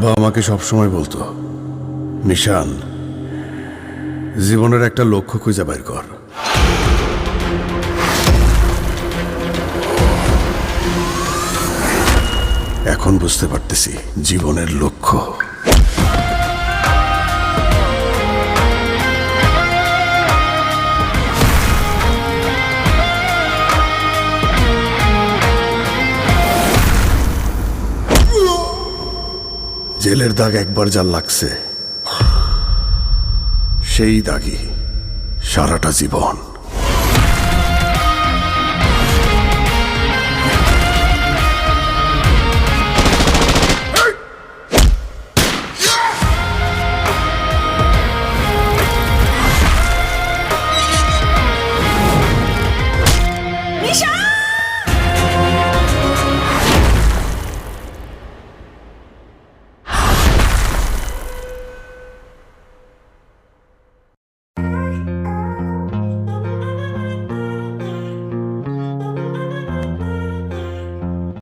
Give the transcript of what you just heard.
বাবা আমাকে সবসময় বলতো, নিশান, জীবনের একটা লক্ষ্য খুঁজে বের কর। এখন বুঝতে পারতেছি জীবনের লক্ষ্য। জেলের দাগ একবার যা লাগছে সেই দাগই সারাটা জীবন।